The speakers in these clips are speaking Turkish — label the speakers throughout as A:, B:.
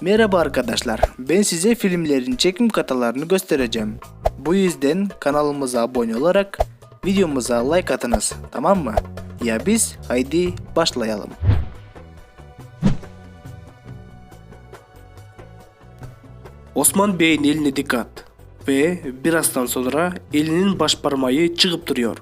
A: Merhaba arkadaşlar. Ben size filmlerin çekim katalarını göstereceğim. Bu yüzden kanalımıza abone olarak videomuza like atınız. Tamam mı? Ya biz haydi başlayalım. Osman Bey'in eline dikkat. Ve birazdan sonra elinin baş parmağı çıkıp duruyor.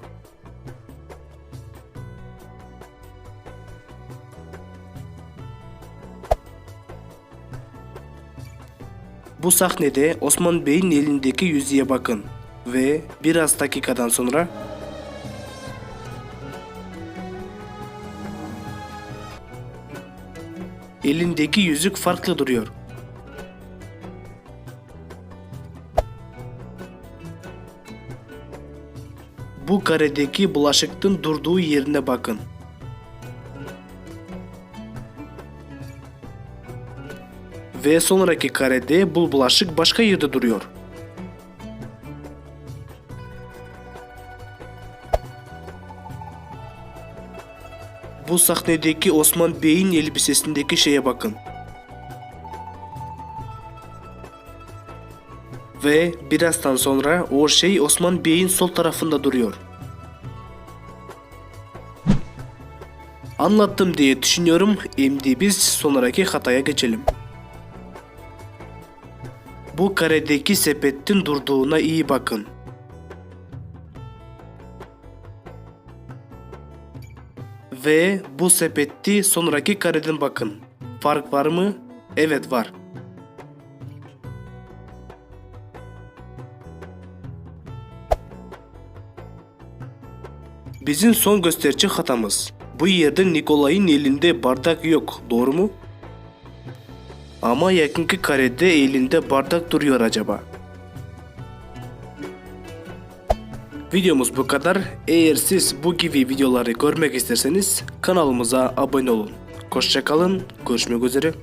A: Bu sahnede Osman Bey'in elindeki yüzüğe bakın ve biraz dakikadan sonra elindeki yüzük farklı duruyor. Bu karedeki bulaşıktın durduğu yerine bakın. Ve sonraki karede bu bulaşık başka yerde duruyor. Bu sahnedeki Osman Bey'in elbisesindeki şeye bakın. Ve birazdan sonra o şey Osman Bey'in sol tarafında duruyor. Anlattım diye düşünüyorum. Şimdi biz sonraki hataya geçelim. Bu karedeki sepetin durduğuna iyi bakın. Ve bu sepeti sonraki kareden bakın. Fark var mı? Evet var. Bizim son gösterici hatamız. Bu yerde Nikolay'ın elinde bardak yok, doğru mu? Ama yakınki karede elinde bardak duruyor acaba. Videomuz bu kadar. Eğer siz bu gibi videoları görmek isterseniz kanalımıza abone olun. Hoşçakalın. Görüşmek üzere.